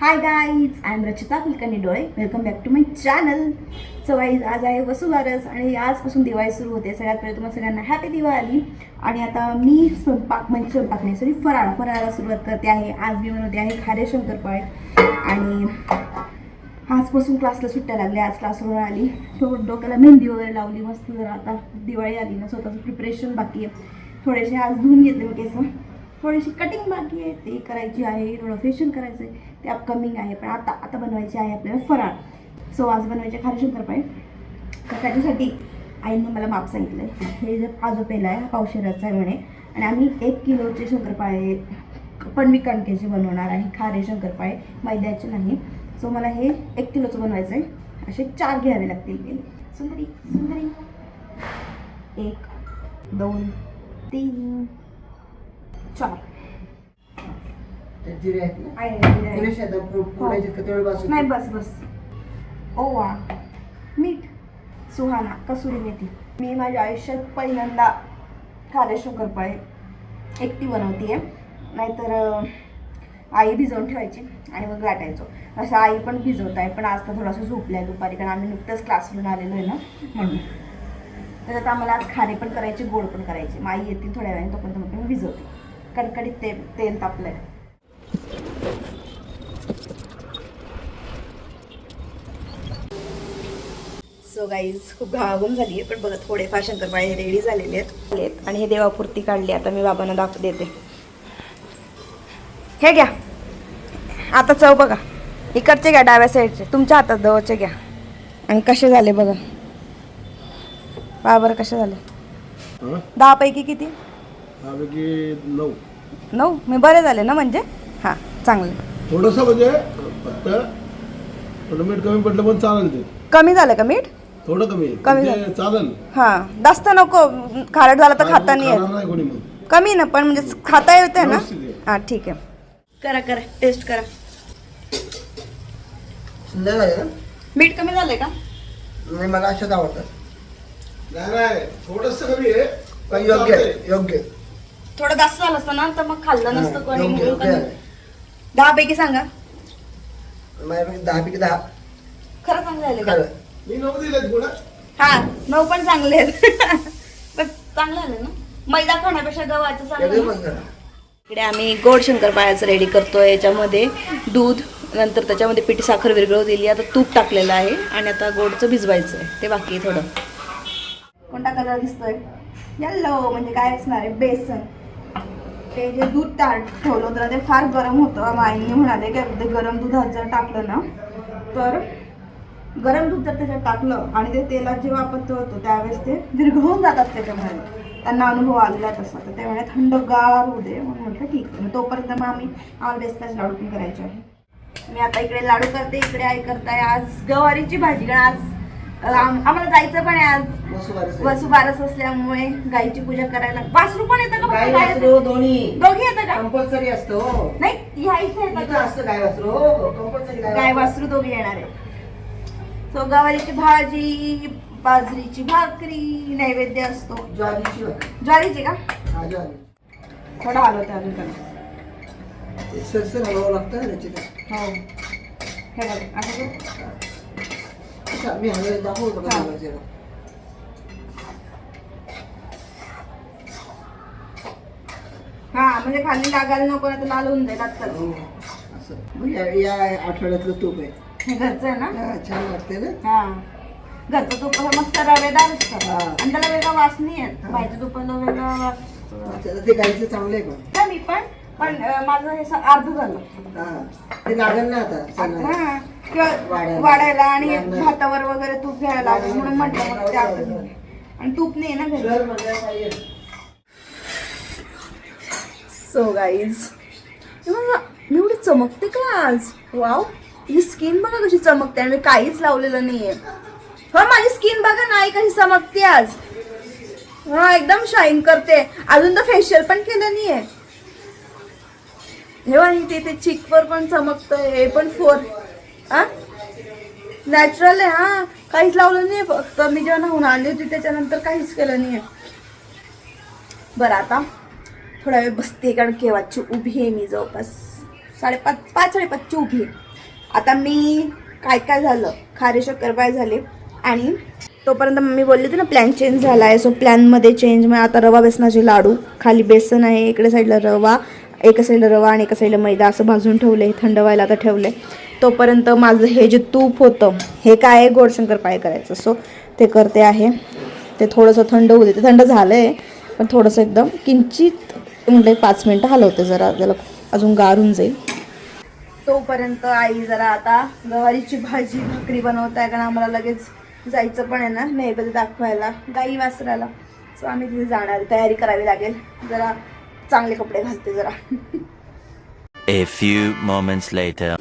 Hi guys I am Rachita Kulkarni Dole. Welcome back to my channel so guys आज आहे वसुबारस आणि आजपासून दिवाळी सुरू होते. सगळ्यात पहिले तुम्हाला सगळ्यांना हॅपी दिवाळी. आणि आता मी स्वयंपाक म्हणजे स्वयंपाक नाही सॉरी फराळ फराळाला सुरुवात करते आहे. आज मी बनवते आहे खारे शंकरपाळे आणि आजपासून क्लासला सुट्ट्या लागल्या. आज क्लासवर आली. थोडं डोक्याला मेहंदी वगैरे लावली. मस्त जरा आता दिवाळी आली ना स्वतःचं प्रिपरेशन बाकी आहे. थोडेसे आज धुवून घेतले मी केस. थोडीशी कटिंग बाकी आहे. ते करायची आहे. थोडं फेशियल करायचं आहे ते अपकमिंग आहे पण आता आता बनवायचे आहे आपल्याला फराळ. सो आज बनवायचे खारे शंकरपाळे तर त्याच्यासाठी आईनं मला माप सांगितलं आहे हे जे आजो पेला आहे हा पावशेराचा आहे म्हणे. आणि आम्ही एक किलोचे शंकरपाळे पण मी कणकेचे बनवणार आहे खारे शंकरपाळे मैद्याचे नाही. सो मला हे एक किलोचं बनवायचं आहे. असे चार घ्यावे लागतील ते. सुंदरी सुंदरी. एक दोन तीन चार. जिरे आहेत ना आहे, आहे, आहे. जिरे शेतात फो- फोडायचे का तेवढे बस नाही बस बस. ओवा. मीठ. सुहाना कसुरी मेथी. मी माझ्या आयुष्यात पहिल्यांदा खारे शंकरपाळे एकटी बनवते नाहीतर अं, आई भिजवून ठेवायची आणि मग लाटायचो. असं आई पण भिजवत आहे पण आज तर थोडंसं झोपलं आहे दुपारी कारण आम्ही नुकतंच क्लासवरून आलेलो आहे ना म्हणून. त्याच्यात आम्हाला आज खारे पण करायचे गोड पण करायचे. मग आई येतील थोड्या वेळाने तोपर्यंत मग मी भिजवते. कडकडीत तेल तेल तापलं आहे सो गाईज खूप घागून झाली आहे पण बघा थोडेफार शंकरपाळे रेडी झालेले आहेत. आहेत. आणि हे देवापुरती काढली आता मी बाबांना दाखव देते. हे घ्या. आता चव बघा. इकडचे घ्या डाव्या साईडचे. तुमच्या हातात जवळचे घ्या. आणि कसे झाले बघा. पहा बरं कसे झाले? हा? दहापैकी किती? नऊ. नऊ? मी बरे झाले ना म्हणजे? हां. चांगले. थोडंसं म्हणजे फक्त थोडं मीठ कमी पडलं पण चालेल ते. कमी झालं का मीठ? थोडं कमी. कमी म्हणजे झालं. चालेल. हां. जास्त नको. खारट झालं तर खाता नाही खाणार येत. नाही कोणी मग. कमी ना पण म्हणजे खाता येते ना? व्यवस्थित आहे. हां ठीक आहे. करा करा. टेस्ट करा. सुंदर ना? मीठ कमी झालंय का? नाही मला अशाच आवडतात. नाही नाही. थोडस कमी आहे पण योग्य आहे, योग्य थोडं जास्त झालं असतं ना तर मग खाल्लं नसतं हा, कोणी योग्य, म्हणून योग्य कमी. आहे. दहा पैकी सांगा. माझ्यापैकी दहा पैकी दहा. खरं चांगलं का? खरं. मी नऊ दिलेत गुण. हा नऊ पण चांगले आहेत. पण चांगलं झालं ना? मैदा खाण्यापेक्षा गव्हाचं चांगलं ना? इकडे आम्ही गोड शंकरपाळ्याचं रेडी करतोय. याच्यामध्ये दूध नंतर त्याच्यामध्ये पिठी साखर विरघळू दिली. आता तूप टाकलेलं आहे आणि आता गोडचं भिजवायचं आहे. ते बाकी आहे थोडं. कोणता कलर दिसतोय? येल्लो म्हणजे काय असणार आहे? बेसन. ते जे दूध टा ठेवलं होतं ते फार गरम होतं. माईंनी म्हणाले की ते गरम दुधात जर टाकलं ना तर गरम दूध जर त्याच्यात टाकलं आणि ते तेलात जेव्हा आपण तळतो त्यावेळेस ते विरघळून जातात त्याच्यामध्ये त्यांना अनुभव आलेला तसा. तर त्यामुळे थंडगार होऊ दे. म्हणून म्हटलं ठीक आहे. मग तोपर्यंत मग आम्ही आम्हाला बेसनाचे लाडू पण करायचे आहे. मी आता इकडे लाडू करते इकडे आई करताय. आज गवारीची भाजी कारण आज आम्हाला जायचं पण आहे आज. वसुबारस आहे. वसुबारस असल्यामुळे गाईची पूजा करायला. वासरू पण येतं का? दोन्ही. दोघी येतं का? कंपल्सरी असतो हो. नाही ह्या इथे येतं? असतं गाय वासरू हो हो कंपल्सरी गाय वासरू. दोघी येणार आहे सो गवारीची भाजी बाजरीची भाकरी नैवेद्य असतो. ज्वारीची. ज्वारीची का? हा, थोडा हलवते अजून सरसर हलवावं लागतं हो. हे बघ असं मी का हा. जरा? हा म्हणजे खाली लागायला नको नाही तर लाल होऊन जाईल आजकाल. हो, असं. मग या या आठवड्यातलं तूप आहे. हे घरचं आहे ना? हा, छान वाटते ना हा. घरचं तूप मस्त रवेदार असतं. हा. आणि त्याला वेगळा वास नाही येत. हा. तुपाला वेगळा वास ते गाईचं चांगलं आहे का? तर मी पण पण अं, माझं हे असं अर्ध झालं. हा. ते लागेल ना आता चला. हा, वाढायला. वाढायला आणि. भातावर वगैरे तूप घ्यायला लागेल म्हणून म्हटलं मग ते आता लागणार. घेऊन. आणि तूप नाही ना घरी. सो गाईज मी एवढी चमकते का आज वाव ही स्किन बघा कशी चमकते आणि मी काहीच लावलेलं नाहीये हा माझी स्किन बघा नाही कशी चमकते आज हा एकदम शाईन करते अजून तर फेशियल पण केलं नाहीये हे ते चिकवर पण चमकतंय हे पण फोर हा? नॅचरल आहे हा. काहीच लावलं नाही फक्त मी जेव्हा नाहून आली होती त्याच्यानंतर काहीच केलं नाहीये. बरं आता थोडा वेळ बसते कारण केव्हाची उभी आहे मी जवळपास. साडेपाच पाच साडेपाचची उभी आहे. आता मी काय काय झालं? खारे शक्करपाय झाले. आणि तोपर्यंत मम्मी बोलली होती ना प्लॅन चेंज झाला आहे सो प्लॅनमध्ये चेंज मग आता रवा बेसनाचे लाडू. खाली बेसन आहे इकडे साईडला रवा. एका साईडला रवा आणि एका साईडला मैदा असं भाजून ठेवलं आहे थंड व्हायला आता आहे तोपर्यंत माझं हे जे तूप होतं हे काय आहे गोडशंकर पाय करायचं? सो ते करते आहे. ते थोडंसं थंड होऊ देते. थंड झालं आहे पण थोडंसं एकदम किंचित म्हणजे पाच मिनटं हलवते जरा. त्याला अजून गारून जाईल. तोपर्यंत आई जरा आता गवारीची भाजी भाकरी बनवत आहे कारण आम्हाला लगेच जायचं पण आहे ना नैवेद्य दाखवायला गाई वासराला. सो आम्ही तिथे जाणार तयारी करावी लागेल. जरा चांगले कपडे घालते जरा. A few moments later.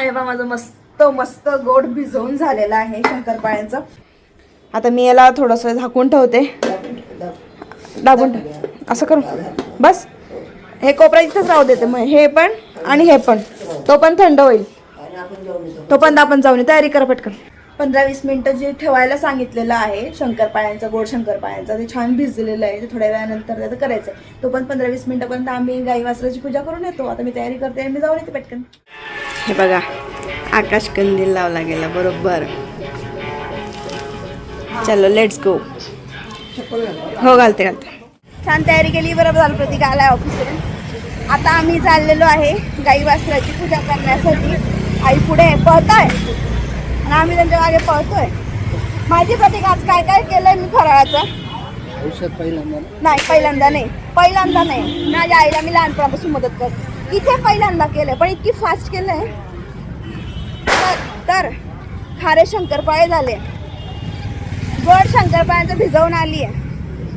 हे बघा माझं मस्त मस्त गोड भिजवून झालेलं आहे शंकरपाळ्यांचं. आता मी याला थोडंसं झाकून ठेवते. दाबून ठेव. असं करू. बस. हे कोपरा इथंच राहू देते. मग हे पण आणि हे पण. तो पण थंड होईल. तो पण आपण जाऊन. तयारी करा पटकन. पंधरा वीस मिनिटं जे ठेवायला सांगितलेलं आहे शंकरपाळ्यांचं गोड शंकरपाळ्यांचं ते छान भिजलेलं आहे ते थोड्या वेळानंतर त्याचं करायचं आहे. तो पण पंधरा वीस मिनिटापर्यंत आम्ही गाई वासराची पूजा करून येतो. आता मी तयारी करते आणि मी जाऊन येते पटकन. हे बघा आकाश कंदील लावला गेला बरोबर. चलो लेट्स गो हो घालते घालते. छान तयारी केली बरोबर झालं प्रतीक आलाय ऑफिसवरून. आता आम्ही चाललेलो आहे गाई वासराची पूजा करण्यासाठी. आई पुढे पळताय. आणि आम्ही त्यांच्या मागे पळतोय. माझी प्रतीक आज काय काय केलंय मी फराळाचं? औषध पहिल्यांदा. नाही पहिल्यांदा नाही. पहिल्यांदा नाही. माझ्या आईला मी लहानपणापासून मदत करते. इथे पहिल्यांदा केलंय पण इतकी फास्ट केलंय. तर तर खारे शंकरपाळे झाले. गोड शंकरपाळ्यांचं भिजवून आली आहे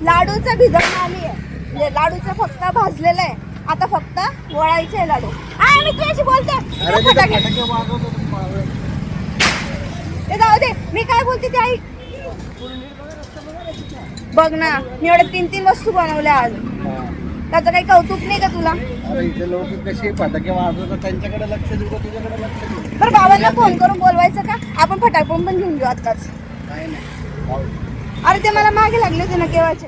लाडूचं भिजवून आली आहे म्हणजे लाडूचं फक्त भाजलेलं आहे. आता फक्त वळायचे आहे लाडू. आहे मी तुझ्याशी बोलते. ते जाऊ दे. मी काय बोलते ते आई? बघ ना मी एवढ्या तीन तीन वस्तू बनवल्या आज. त्याचं काही कौतुक नाही का तुला? अरे इथे लोक कसे फटाके वाजवतात त्यांच्याकडे लक्ष देऊ का तुझ्याकडे लक्ष देऊ? बरं बाबांना फोन करून बोलवायचं का? आपण फटाकून पण घेऊन घेऊ आत्ताच. नाही अरे ते मला मागे लागले होते ना केव्हाचे.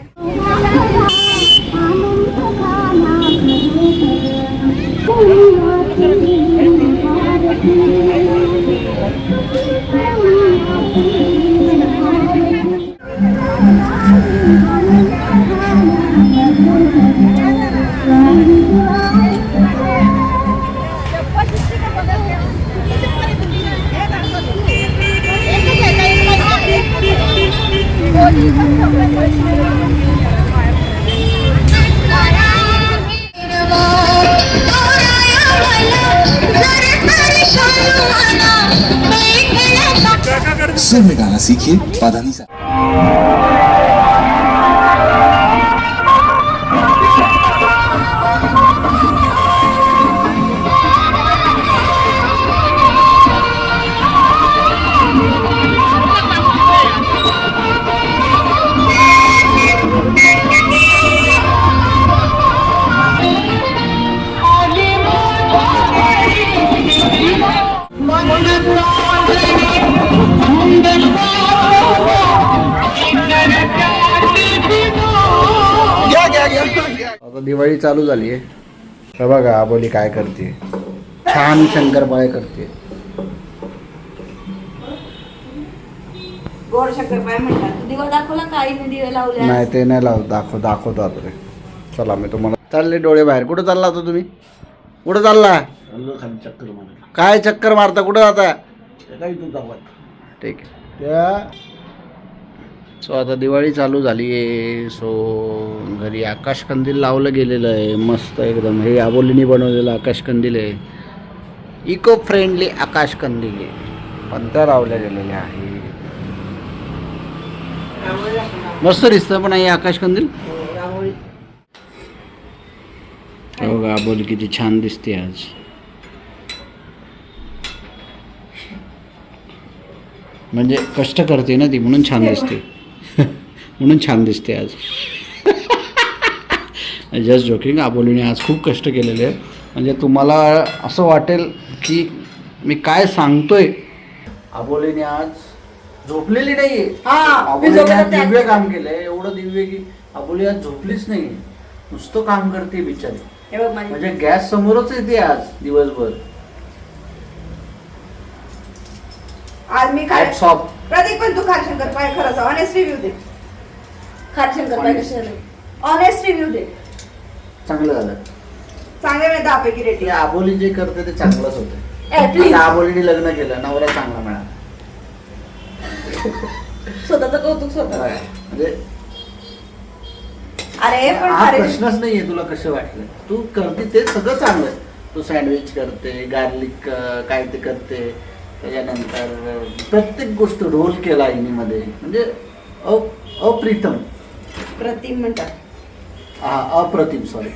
सुर में गाना सीखिए पाधानी सा दिवाळी चालू झाली आहे. बघा आबोली काय करते. छान शंकरपाळे करते. गोड शंकरपाय म्हणतात. तू दिवा दाखवला का? आईने दिवे लावले नाही ते नाही लावत दाखव दाखवतो आता रे चला मी तुम्हाला चालले डोळे बाहेर. कुठं चालला होता तुम्ही? कुठं चालला? खाली चक्कर काय चक्कर मारता? कुठं जाता? ठीक आहे. त्या सो आता दिवाळी चालू झाली आहे. सो घरी आकाशकंदील लावलं गेलेलं आहे. मस्त एकदम. हे आबोलीने बनवलेलं आकाशकंदील आहे. इको फ्रेंडली आकाशकंदील आहे. पंत्या लावल्या गेलेल्या आहे मस्त दिसतं पण आहे आकाशकंदील हो बघा आबोली किती छान दिसते आज. म्हणजे कष्ट करते ना ती म्हणून छान दिसते. म्हणून छान दिसते आज. जस्ट जोकिंग आबोलीने आज खूप कष्ट केलेले आहे म्हणजे तुम्हाला असं वाटेल की मी काय सांगतोय? आबोलीने आज झोपलेली नाहीये. हा, दिव्य काम केलंय. एवढं दिव्य की आबोली आज झोपलीच नाही नुसतं काम करते बिचारी. हे म्हणजे गॅस समोरच येते आज दिवसभर. आज मी off. प्रतीक पण तू खारशंकर पाय खरंच ऑनेस्ट रिव्ह्यू दे. खारशंकर पाय Honest. ऑनेस्ट रिव्ह्यू दे चांगलं झालं. चांगले नाही दहापैकी ते रेटिंग आबोली जे करते ते चांगलंच होतं. ए प्लीज आता आबोलीने लग्न केलं नवरा चांगला मिळाला. स्वतःचं कौतुक स्वतः म्हणजे अरे पण हा अरे. प्रश्नच नाहीये तुला कसं वाटलं. तू करते ते सगळं चांगलं आहे. तू सँडविच करते गार्लिक काय ते करते. त्याच्यानंतर अं, प्रत्येक गोष्ट रोल केला मध्ये. म्हणजे अ- अप्रितम. प्रतिम म्हणतात. हा अप्रतिम सॉरी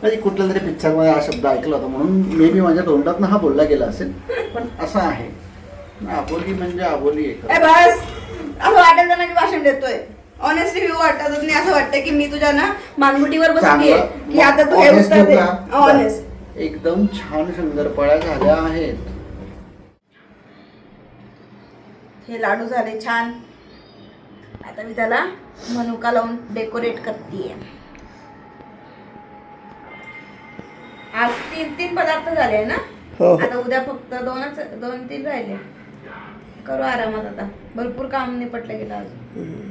म्हणजे कुठल्या तरी पिक्चरमध्ये हा शब्द ऐकला होता म्हणून मे बी माझ्या तोंडात हा बोलला गेला असेल पण असं आहे. आबोली म्हणजे आबोली ए बस! असं वाटत ना की भाषण देतोय. ऑनेस्ट रिव्ह्यू वाटतच नाही. असं वाटतं की मी तुझ्या ना मानगुटीवर बसली चांगलं. की आता तू हे Honest उत्तर दे? ऑनेस्ट एकदम छान शंकरपाळ्या झाल्या आहेत. हे लाडू झाले छान. आता मी त्याला मनुका लावून डेकोरेट करते आज तीन तीन पदार्थ झाले ना? आता उद्या फक्त दोनच दोन तीन राहिले. करू आरामात आता. भरपूर काम निपटलं गेलं अजून.